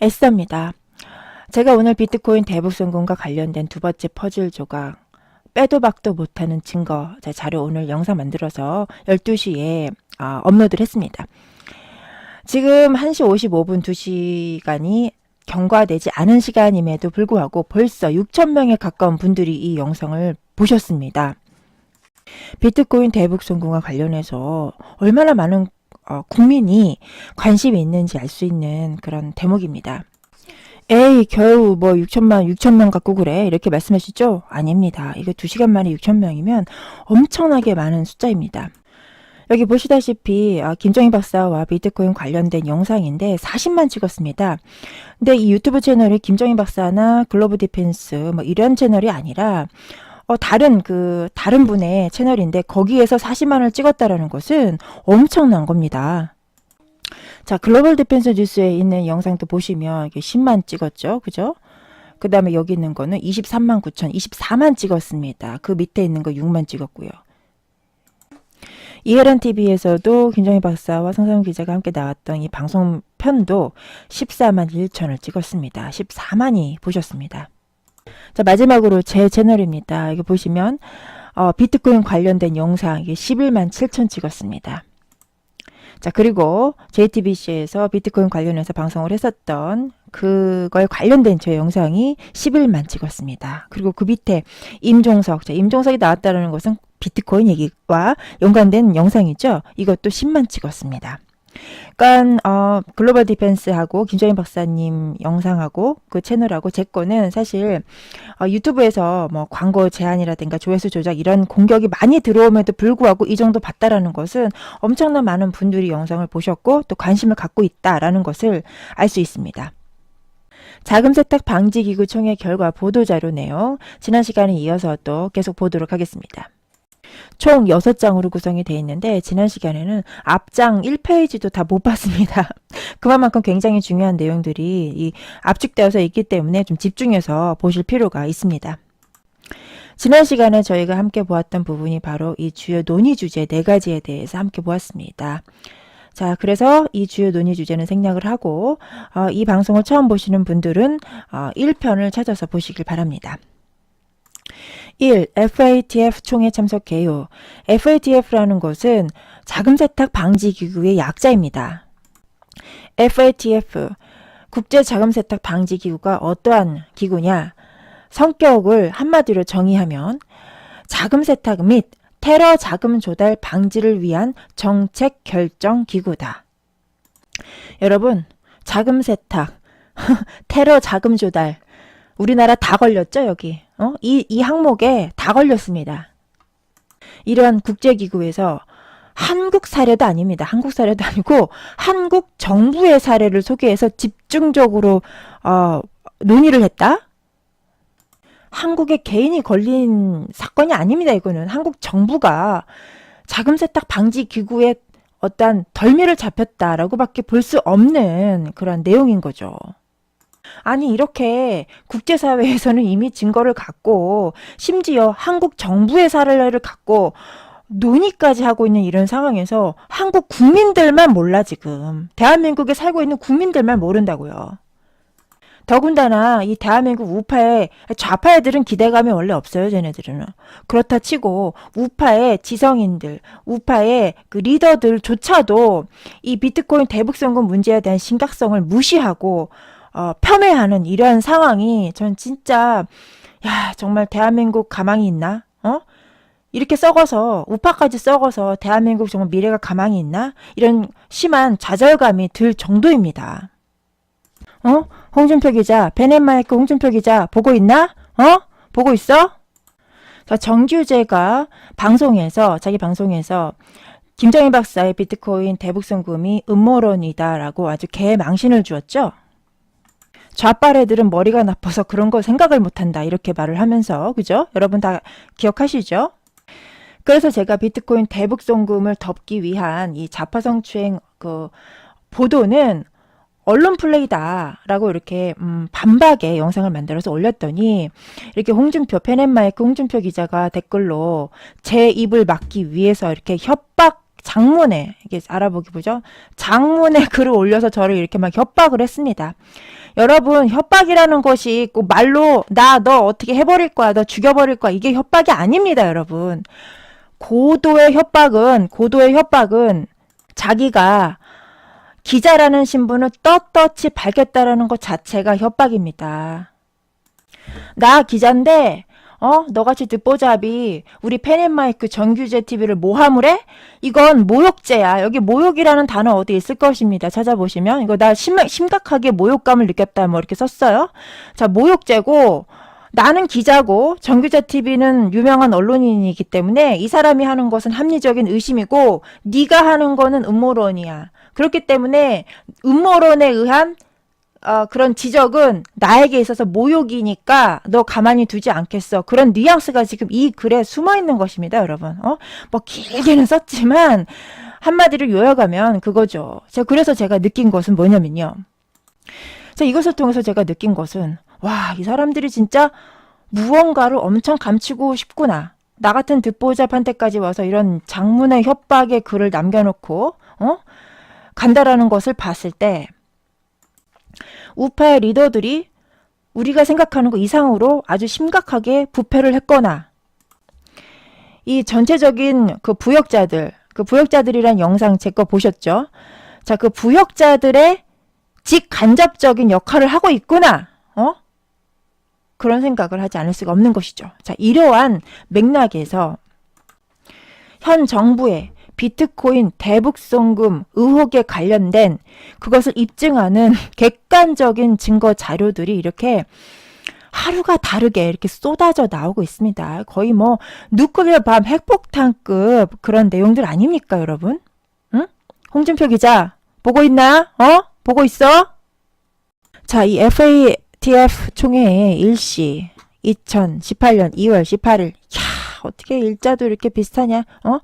에스더입니다. 제가 오늘 비트코인 대북 성공과 관련된 두 번째 퍼즐 조각 빼도 박도 못하는 증거 자, 자료 오늘 영상 만들어서 12시에 아, 업로드를 했습니다. 지금 1시 55분 2시간이 경과되지 않은 시간임에도 불구하고 벌써 6천 명에 가까운 분들이 이 영상을 보셨습니다. 비트코인 대북 성공과 관련해서 얼마나 많은 어, 국민이 관심이 있는지 알 수 있는 그런 대목입니다. 에이, 겨우 뭐 6천만, 6천명 갖고 그래. 이렇게 말씀하시죠? 아닙니다. 이거 2시간 만에 6천명이면 엄청나게 많은 숫자입니다. 여기 보시다시피 아, 김정희 박사와 비트코인 관련된 영상인데 40만 찍었습니다. 근데 이 유튜브 채널이 김정희 박사나 글로브 디펜스 뭐 이런 채널이 아니라 어, 다른 그 다른 분의 채널인데 거기에서 40만을 찍었다라는 것은 엄청난 겁니다. 자, 글로벌 디펜스 뉴스에 있는 영상도 보시면 이게 10만 찍었죠. 그죠? 그 다음에 여기 있는 거는 23만 9천, 24만 찍었습니다. 그 밑에 있는 거 6만 찍었고요. 이해란 TV에서도 김정희 박사와 성상 기자가 함께 나왔던 이 방송 편도 14만 1천을 찍었습니다. 14만이 보셨습니다. 자, 마지막으로 제 채널입니다. 여기 보시면 어, 비트코인 관련된 영상 이게 11만 7천 찍었습니다. 자, 그리고 JTBC에서 비트코인 관련해서 방송을 했었던 그거에 관련된 제 영상이 11만 찍었습니다. 그리고 그 밑에 임종석, 자, 임종석이 나왔다는 것은 비트코인 얘기와 연관된 영상이죠. 이것도 10만 찍었습니다. 그러니까 어, 글로벌 디펜스하고 김정인 박사님 영상하고 그 채널하고 제 거는 사실 어, 유튜브에서 뭐 광고 제한이라든가 조회수 조작 이런 공격이 많이 들어옴에도 불구하고 이 정도 봤다라는 것은 엄청난 많은 분들이 영상을 보셨고 또 관심을 갖고 있다라는 것을 알 수 있습니다. 자금 세탁 방지 기구 총회 결과 보도 자료 내용 지난 시간에 이어서 또 계속 보도록 하겠습니다. 총 6장으로 구성이 되어 있는데 지난 시간에는 앞장 1페이지도 다 못 봤습니다. 그만큼 굉장히 중요한 내용들이 이 압축되어서 있기 때문에 좀 집중해서 보실 필요가 있습니다. 지난 시간에 저희가 함께 보았던 부분이 바로 이 주요 논의 주제 네 가지에 대해서 함께 보았습니다. 자, 그래서 이 주요 논의 주제는 생략을 하고 어, 이 방송을 처음 보시는 분들은 어, 1편을 찾아서 보시길 바랍니다. 1. FATF 총회 참석 개요. FATF라는 것은 자금 세탁 방지 기구의 약자입니다. FATF 국제 자금 세탁 방지 기구가 어떠한 기구냐? 성격을 한마디로 정의하면 자금 세탁 및 테러 자금 조달 방지를 위한 정책 결정 기구다. 여러분, 자금 세탁, 테러 자금 조달, 우리나라 다 걸렸죠, 여기. 어? 이, 이 항목에 다 걸렸습니다. 이러한 국제기구에서 한국 사례도 아닙니다. 한국 사례도 아니고 한국 정부의 사례를 소개해서 집중적으로 어, 논의를 했다. 한국의 개인이 걸린 사건이 아닙니다. 이거는 한국 정부가 자금 세탁 방지 기구에 어떠한 덜미를 잡혔다라고밖에 볼 수 없는 그런 내용인 거죠. 아니 이렇게 국제사회에서는 이미 증거를 갖고 심지어 한국 정부의 사례를 갖고 논의까지 하고 있는 이런 상황에서 한국 국민들만 몰라 지금 대한민국에 살고 있는 국민들만 모른다고요. 더군다나 이 대한민국 우파의 좌파 애들은 기대감이 원래 없어요, 쟤네들은. 그렇다 치고 우파의 지성인들, 우파의 그 리더들조차도 이 비트코인 대북 성공 문제에 대한 심각성을 무시하고 어, 폄훼하는 이러한 상황이 전 진짜 야 정말 대한민국 가망이 있나? 어? 이렇게 썩어서 우파까지 썩어서 대한민국 정말 미래가 가망이 있나? 이런 심한 좌절감이 들 정도입니다. 어? 홍준표 기자, 베넷마이크 홍준표 기자 보고 있나? 어? 보고 있어? 자, 정규재가 방송에서 자기 방송에서 김정일 박사의 비트코인 대북 송금이 음모론이다라고 아주 개망신을 주었죠. 좌빨 애들은 머리가 나빠서 그런 거 생각을 못한다 이렇게 말을 하면서 그죠? 여러분 다 기억하시죠? 그래서 제가 비트코인 대북 송금을 덮기 위한 이 좌파 성 추행 그 보도는 언론 플레이다라고 이렇게 음, 반박의 영상을 만들어서 올렸더니 이렇게 홍준표 페넷마이크 홍준표 기자가 댓글로 제 입을 막기 위해서 이렇게 협박 장문에 이게 알아보기 보죠 장문에 글을 올려서 저를 이렇게 막 협박을 했습니다. 여러분, 협박이라는 것이 꼭 말로 나 너 어떻게 해버릴 거야, 너 죽여버릴 거야. 이게 협박이 아닙니다, 여러분. 고도의 협박은, 고도의 협박은 자기가 기자라는 신분을 떳떳이 밝혔다라는 것 자체가 협박입니다. 나 기자인데, 어, 너같이 듣보잡이 우리 펜앤마이크 정규제 TV를 모함을 해? 이건 모욕죄야. 여기 모욕이라는 단어 어디 있을 것입니다. 찾아보시면. 이거 나 심, 심각하게 모욕감을 느꼈다. 뭐 이렇게 썼어요. 자, 모욕죄고, 나는 기자고, 정규제 TV는 유명한 언론인이기 때문에 이 사람이 하는 것은 합리적인 의심이고, 네가 하는 거는 음모론이야. 그렇기 때문에 음모론에 의한 어, 그런 지적은 나에게 있어서 모욕이니까 너 가만히 두지 않겠어. 그런 뉘앙스가 지금 이 글에 숨어 있는 것입니다, 여러분. 어? 뭐 길게는 썼지만 한마디로 요약하면 그거죠. 제가 그래서 제가 느낀 것은 뭐냐면요. 자, 이것을 통해서 제가 느낀 것은 와, 이 사람들이 진짜 무언가를 엄청 감추고 싶구나. 나 같은 듣보잡한테까지 와서 이런 장문의 협박의 글을 남겨놓고 어? 간다라는 것을 봤을 때 우파의 리더들이 우리가 생각하는 것 이상으로 아주 심각하게 부패를 했거나 이 전체적인 그 부역자들, 그 부역자들이란 영상 제 거 보셨죠? 자, 그 부역자들의 직간접적인 역할을 하고 있구나. 어? 그런 생각을 하지 않을 수가 없는 것이죠. 자, 이러한 맥락에서 현 정부의 비트코인 대북송금 의혹에 관련된 그것을 입증하는 객관적인 증거 자료들이 이렇게 하루가 다르게 이렇게 쏟아져 나오고 있습니다. 거의 뭐 누클리어 밤 핵폭탄급 그런 내용들 아닙니까, 여러분? 응? 홍준표 기자 보고 있나? 어? 보고 있어? 자, 이 FATF 총회의 일시 2018년 2월 18일. 야, 어떻게 일자도 이렇게 비슷하냐? 어?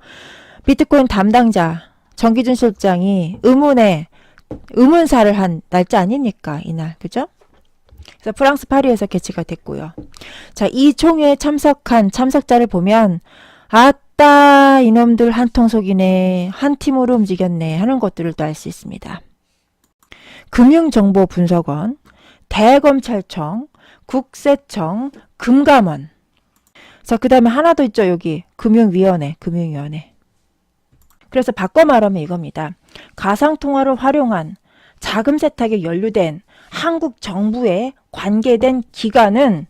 비트코인 담당자 정기준 실장이 의문에 의문사를 한 날짜 아닙니까? 이날. 그죠? 그래서 프랑스 파리에서 개최가 됐고요. 자, 이 총회에 참석한 참석자를 보면 아따 이놈들 한 통 속이네. 한 팀으로 움직였네 하는 것들을 또 알 수 있습니다. 금융정보분석원, 대검찰청, 국세청, 금감원. 자, 그 다음에 하나 더 있죠, 여기. 금융위원회, 금융위원회. 그래서 바꿔 말하면 이겁니다. 가상통화를 활용한 자금 세탁에 연루된 한국 정부에 관계된 기관은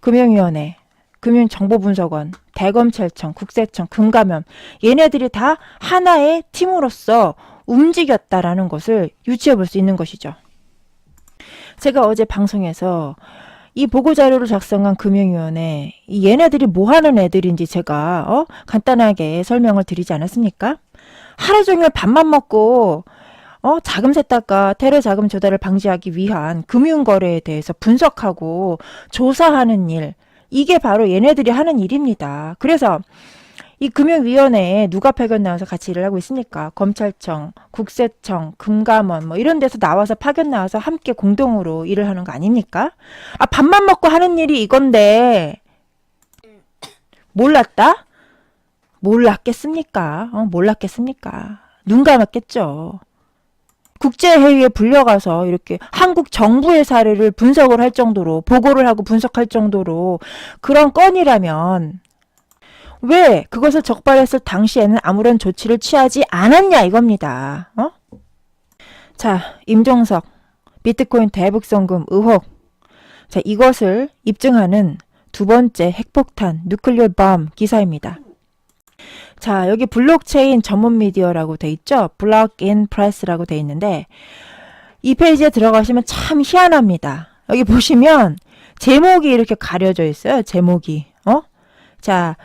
금융위원회, 금융정보분석원, 대검찰청, 국세청, 금감원 얘네들이 다 하나의 팀으로서 움직였다라는 것을 유추해 볼 수 있는 것이죠. 제가 어제 방송에서 이 보고 자료를 작성한 금융위원회 이 얘네들이 뭐 하는 애들인지 제가 어? 간단하게 설명을 드리지 않았습니까? 하루 종일 밥만 먹고 어, 자금 세탁과 테러 자금 조달을 방지하기 위한 금융 거래에 대해서 분석하고 조사하는 일 이게 바로 얘네들이 하는 일입니다. 그래서 이 금융위원회에 누가 파견 나와서 같이 일을 하고 있습니까? 검찰청, 국세청, 금감원 뭐 이런 데서 나와서 파견 나와서 함께 공동으로 일을 하는 거 아닙니까? 아 밥만 먹고 하는 일이 이건데 몰랐다? 몰랐겠습니까? 어, 몰랐겠습니까? 눈 감았겠죠. 국제회의에 불려가서 이렇게 한국 정부의 사례를 분석을 할 정도로, 보고를 하고 분석할 정도로 그런 건이라면 왜 그것을 적발했을 당시에는 아무런 조치를 취하지 않았냐 이겁니다. 어? 자, 임종석 비트코인 대북송금 의혹. 자, 이것을 입증하는 두 번째 핵폭탄 누클리어 밤 기사입니다. 자, 여기 블록체인 전문 미디어라고 돼 있죠? 블록인 프레스라고 돼 있는데 이 페이지에 들어가시면 참 희한합니다. 여기 보시면 제목이 이렇게 가려져 있어요. 제목이. 어? 자,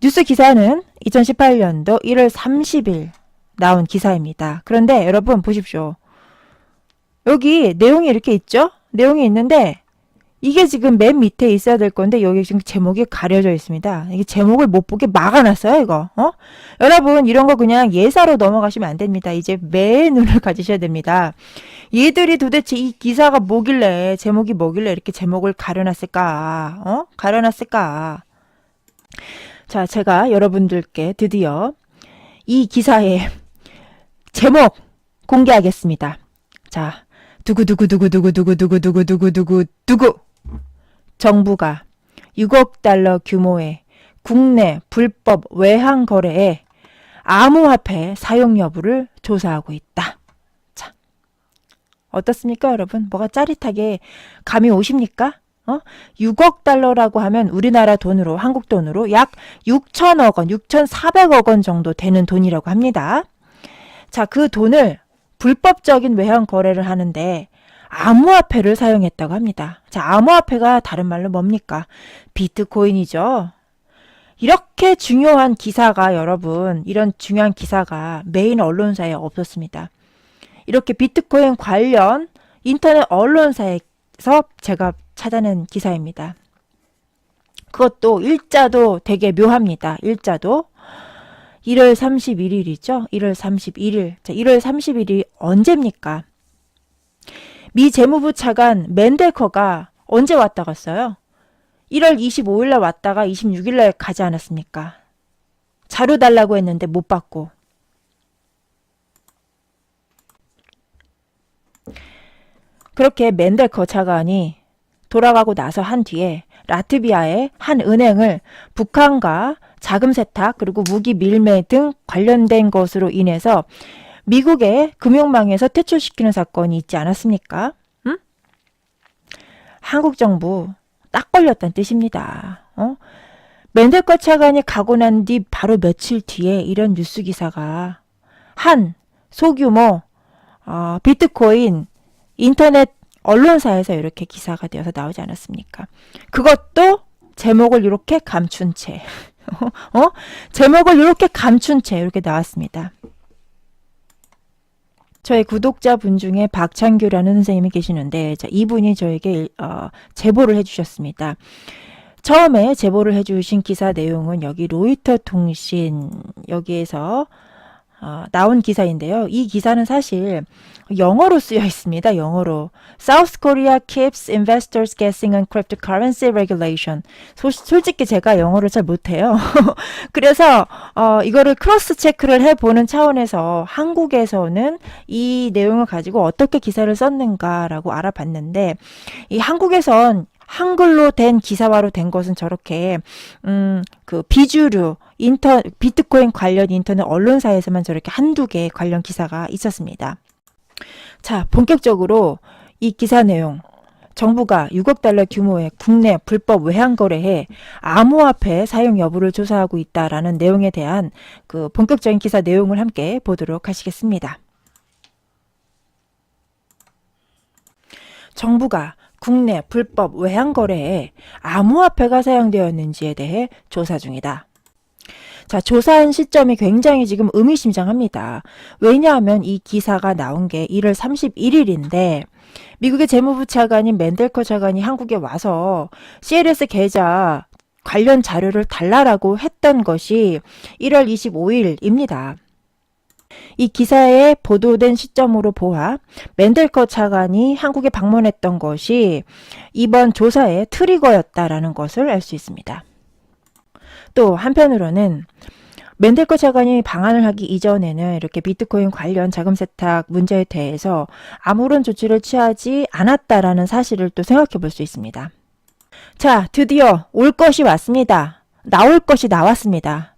뉴스 기사는 2018년도 1월 30일 나온 기사입니다. 그런데 여러분 보십시오. 여기 내용이 이렇게 있죠? 내용이 있는데 이게 지금 맨 밑에 있어야 될 건데 여기 지금 제목이 가려져 있습니다. 이게 제목을 못 보게 막아놨어요, 이거. 어? 여러분 이런 거 그냥 예사로 넘어가시면 안 됩니다. 이제 매 눈을 가지셔야 됩니다. 얘들이 도대체 이 기사가 뭐길래 제목이 뭐길래 이렇게 제목을 가려놨을까? 어? 가려놨을까? 자, 제가 여러분들께 드디어 이 기사의 제목 공개하겠습니다. 자, 두구두구두구두구두구두구두구두구두구 정부가 6억 달러 규모의 국내 불법 외환 거래에 암호화폐 사용 여부를 조사하고 있다. 자, 어떻습니까, 여러분? 뭐가 짜릿하게 감이 오십니까? 어? 6억 달러라고 하면 우리나라 돈으로, 한국 돈으로 약 6천억 원, 6,400억 원 정도 되는 돈이라고 합니다. 자, 그 돈을 불법적인 외환 거래를 하는데 암호화폐를 사용했다고 합니다. 자, 암호화폐가 다른 말로 뭡니까? 비트코인이죠. 이렇게 중요한 기사가 여러분, 이런 중요한 기사가 메인 언론사에 없었습니다. 이렇게 비트코인 관련 인터넷 언론사에서 제가 찾아낸 기사입니다. 그것도 일자도 되게 묘합니다. 일자도 1월 31일이죠. 1월 31일. 자, 1월 31일이 언제입니까? 미 재무부 차관 맨델커가 언제 왔다 갔어요? 1월 25일 날 왔다가 26일 날 가지 않았습니까? 자료 달라고 했는데 못 받고. 그렇게 맨델커 차관이 돌아가고 나서 한 뒤에 라트비아의 한 은행을 북한과 자금 세탁 그리고 무기 밀매 등 관련된 것으로 인해서 미국의 금융망에서 퇴출시키는 사건이 있지 않았습니까? 응? 한국 정부 딱 걸렸다는 뜻입니다. 어? 맨델커 차관이 가고 난 뒤 바로 며칠 뒤에 이런 뉴스 기사가 한 소규모 어, 비트코인 인터넷 언론사에서 이렇게 기사가 되어서 나오지 않았습니까? 그것도 제목을 이렇게 감춘 채, 어? 제목을 이렇게 감춘 채 이렇게 나왔습니다. 저의 구독자분 중에 박창규라는 선생님이 계시는데 자, 이분이 저에게 어, 제보를 해주셨습니다. 처음에 제보를 해주신 기사 내용은 여기 로이터 통신 여기에서 어, 나온 기사인데요. 이 기사는 사실 영어로 쓰여 있습니다. 영어로. South Korea keeps investors guessing on cryptocurrency regulation. 소, 솔직히 제가 영어를 잘 못해요. 그래서 어, 이거를 크로스 체크를 해보는 차원에서 한국에서는 이 내용을 가지고 어떻게 기사를 썼는가라고 알아봤는데 이 한국에선 한글로 된 기사화로 된 것은 저렇게 음, 그 비주류 인터 비트코인 관련 인터넷 언론사에서만 저렇게 한두 개 관련 기사가 있었습니다. 자, 본격적으로 이 기사 내용 정부가 6억 달러 규모의 국내 불법 외환 거래에 암호화폐 사용 여부를 조사하고 있다라는 내용에 대한 그 본격적인 기사 내용을 함께 보도록 하시겠습니다. 정부가 국내 불법 외환 거래에 암호화폐가 사용되었는지에 대해 조사 중이다. 자, 조사한 시점이 굉장히 지금 의미심장합니다. 왜냐하면 이 기사가 나온 게 1월 31일인데 미국의 재무부 차관인 맨델커 차관이 한국에 와서 CLS 계좌 관련 자료를 달라라고 했던 것이 1월 25일입니다. 이 기사에 보도된 시점으로 보아 맨델커 차관이 한국에 방문했던 것이 이번 조사의 트리거였다라는 것을 알 수 있습니다. 또 한편으로는 맨델커 차관이 방한을 하기 이전에는 이렇게 비트코인 관련 자금 세탁 문제에 대해서 아무런 조치를 취하지 않았다라는 사실을 또 생각해 볼 수 있습니다. 자, 드디어 올 것이 왔습니다. 나올 것이 나왔습니다.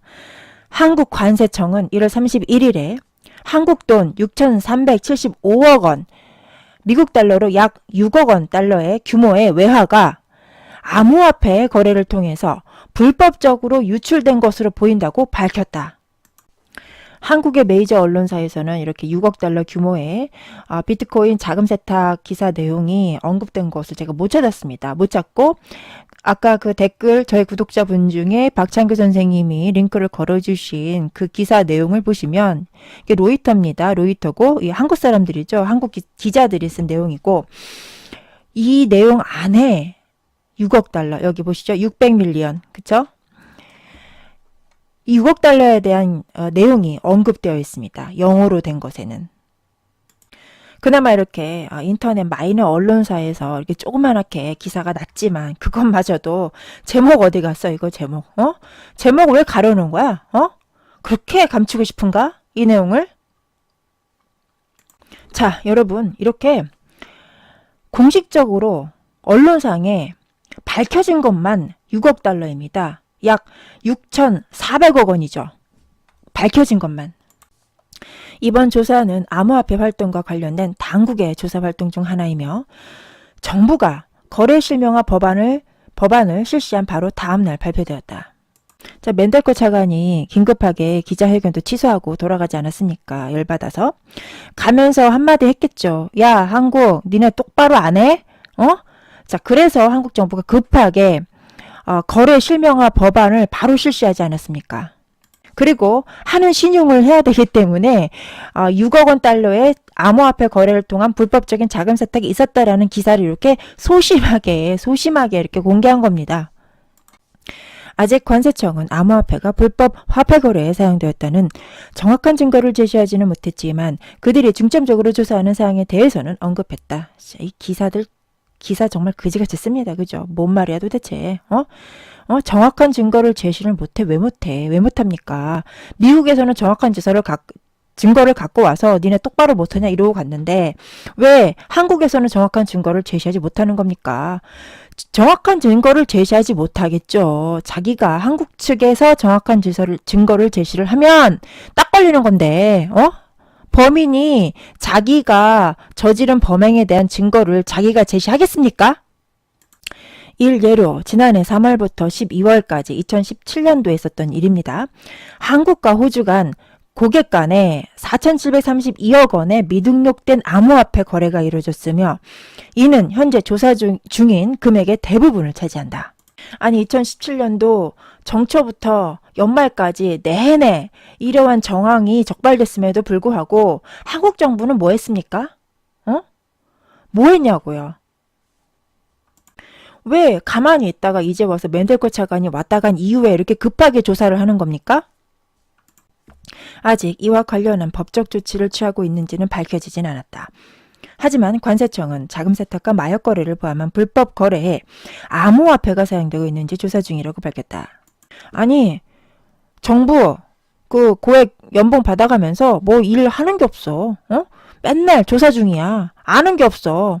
한국관세청은 1월 31일에 한국 돈 6,375억 원, 미국 달러로 약 6억 원 달러의 규모의 외화가 암호화폐 거래를 통해서 불법적으로 유출된 것으로 보인다고 밝혔다. 한국의 메이저 언론사에서는 이렇게 6억 달러 규모의 아, 비트코인 자금 세탁 기사 내용이 언급된 것을 제가 못 찾았습니다. 못 찾고 아까 그 댓글 저희 구독자분 중에 박창규 선생님이 링크를 걸어주신 그 기사 내용을 보시면 이게 로이터입니다. 로이터고 이 한국 사람들이죠. 한국 기, 자들이쓴 내용이고 이 내용 안에 6억 달러 여기 보시죠. 600밀리언 그쵸? 이 6억 달러에 대한 어, 내용이 언급되어 있습니다. 영어로 된 것에는. 그나마 이렇게 어, 인터넷 마이너 언론사에서 이렇게 조그만하게 기사가 났지만 그것마저도 제목 어디 갔어 이거 제목 어 제목 왜 가려놓은 거야 어 그렇게 감추고 싶은가 이 내용을 자 여러분 이렇게 공식적으로 언론상에 밝혀진 것만 6억 달러입니다. 약 6,400억 원이죠. 밝혀진 것만. 이번 조사는 암호화폐 활동과 관련된 당국의 조사 활동 중 하나이며 정부가 거래 실명화 법안을 법안을 실시한 바로 다음 날 발표되었다. 자, 멘델코 차관이 긴급하게 기자회견도 취소하고 돌아가지 않았습니까? 열받아서. 가면서 한마디 했겠죠. 야, 한국, 니네 똑바로 안 해? 어? 자, 그래서 한국 정부가 급하게 어, 거래 실명화 법안을 바로 실시하지 않았습니까? 그리고 하는 신용을 해야 되기 때문에 어, 6억 원 달러의 암호화폐 거래를 통한 불법적인 자금 세탁이 있었다라는 기사를 이렇게 소심하게 소심하게 이렇게 공개한 겁니다. 아직 관세청은 암호화폐가 불법 화폐 거래에 사용되었다는 정확한 증거를 제시하지는 못했지만 그들이 중점적으로 조사하는 사항에 대해서는 언급했다. 이 기사들 기사 정말 그지같이 씁니다. 그죠? 뭔 말이야 도대체? 어? 어, 정확한 증거를 제시를 못해. 왜 못해? 왜 못합니까? 미국에서는 정확한 증거를 갖, 증거를 갖고 와서 니네 똑바로 못하냐 이러고 갔는데 왜 한국에서는 정확한 증거를 제시하지 못하는 겁니까? 정확한 증거를 제시하지 못하겠죠. 자기가 한국 측에서 정확한 증거를, 증거를 제시를 하면 딱 걸리는 건데, 어? 범인이 자기가 저지른 범행에 대한 증거를 자기가 제시하겠습니까? 일예로 지난해 3월부터 12월까지 2017년도에 있었던 일입니다. 한국과 호주 간 고객 간에 4,732억 원의 미등록된 암호화폐 거래가 이루어졌으며 이는 현재 조사 중, 중인 금액의 대부분을 차지한다. 아니 2017년도 정초부터 연말까지 내내 이러한 정황이 적발됐음에도 불구하고 한국 정부는 뭐 했습니까? 어? 뭐 했냐고요? 왜 가만히 있다가 이제 와서 맨델코 차관이 왔다 간 이후에 이렇게 급하게 조사를 하는 겁니까? 아직 이와 관련한 법적 조치를 취하고 있는지는 밝혀지진 않았다. 하지만 관세청은 자금 세탁과 마약 거래를 포함한 불법 거래에 암호화폐가 사용되고 있는지 조사 중이라고 밝혔다. 아니, 정부 그 고액 연봉 받아가면서 뭐 일 하는 게 없어. 어? 맨날 조사 중이야. 아는 게 없어.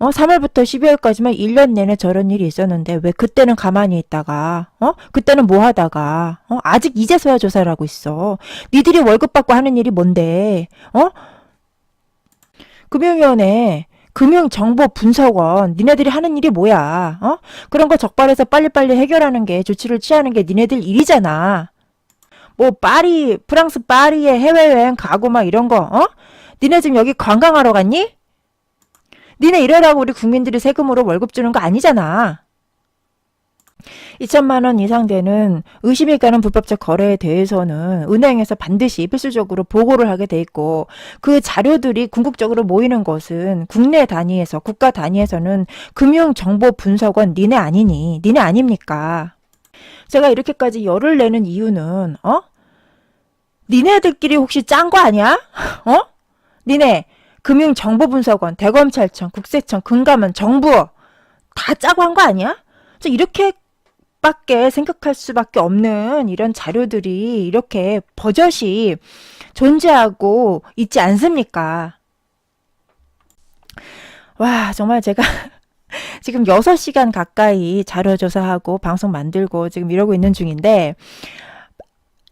어, 3월부터 12월까지만 1년 내내 저런 일이 있었는데 왜 그때는 가만히 있다가 어? 그때는 뭐 하다가 어? 아직 이제서야 조사를 하고 있어. 니들이 월급 받고 하는 일이 뭔데? 어? 금융위원회 금융정보분석원 니네들이 하는 일이 뭐야? 어? 그런 거 적발해서 빨리빨리 해결하는 게 조치를 취하는 게 니네들 일이잖아. 뭐 파리 프랑스 파리에 해외여행 가고 막 이런 거 어? 니네 지금 여기 관광하러 갔니? 니네 이러라고 우리 국민들이 세금으로 월급 주는 거 아니잖아. 2천만 원 이상 되는 의심이 가는 불법적 거래에 대해서는 은행에서 반드시 필수적으로 보고를 하게 돼 있고 그 자료들이 궁극적으로 모이는 것은 국내 단위에서 국가 단위에서는 금융정보분석원 니네 아니니 니네 아닙니까? 제가 이렇게까지 열을 내는 이유는 어? 니네들끼리 혹시 짠 거 아니야? 어? 니네 금융정보분석원, 대검찰청, 국세청, 금감원, 정부 다 짜고 한 거 아니야? 저 이렇게밖에 생각할 수밖에 없는 이런 자료들이 이렇게 버젓이 존재하고 있지 않습니까? 와, 정말 제가 지금 6시간 가까이 자료 조사하고 방송 만들고 지금 이러고 있는 중인데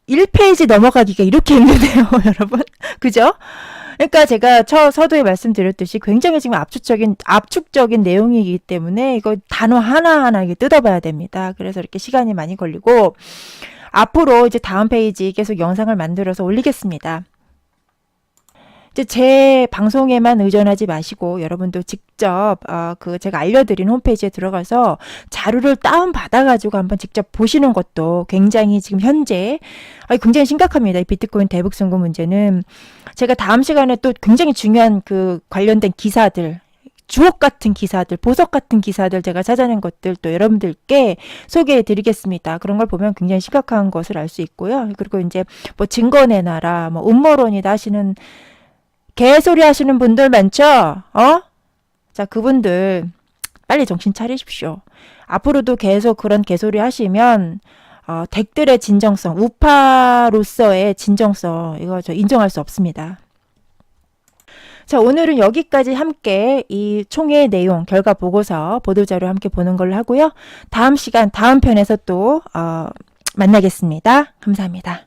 1페이지 넘어가기가 이렇게 힘드네요, 여러분. 그죠? 그러니까 제가 첫 서두에 말씀드렸듯이 굉장히 지금 압축적인 압축적인 내용이기 때문에 이거 단어 하나하나 이게 뜯어봐야 됩니다. 그래서 이렇게 시간이 많이 걸리고 앞으로 이제 다음 페이지 계속 영상을 만들어서 올리겠습니다. 이제 제 방송에만 의존하지 마시고 여러분도 직접 어, 그 제가 알려드린 홈페이지에 들어가서 자료를 다운 받아가지고 한번 직접 보시는 것도 굉장히 지금 현재 아, 굉장히 심각합니다. 이 비트코인 대북 선거 문제는 제가 다음 시간에 또 굉장히 중요한 그 관련된 기사들 주옥 같은 기사들, 보석 같은 기사들 제가 찾아낸 것들 또 여러분들께 소개해 드리겠습니다. 그런 걸 보면 굉장히 심각한 것을 알 수 있고요. 그리고 이제 뭐 증거 내놔라, 뭐 음모론이다 하시는 개소리 하시는 분들 많죠? 어? 자, 그분들 빨리 정신 차리십시오. 앞으로도 계속 그런 개소리 하시면 어, 덱들의 진정성, 우파로서의 진정성 이거 저 인정할 수 없습니다. 자, 오늘은 여기까지 함께 이 총회 내용, 결과 보고서, 보도자료 함께 보는 걸로 하고요. 다음 시간, 다음 편에서 또, 어, 만나겠습니다. 감사합니다.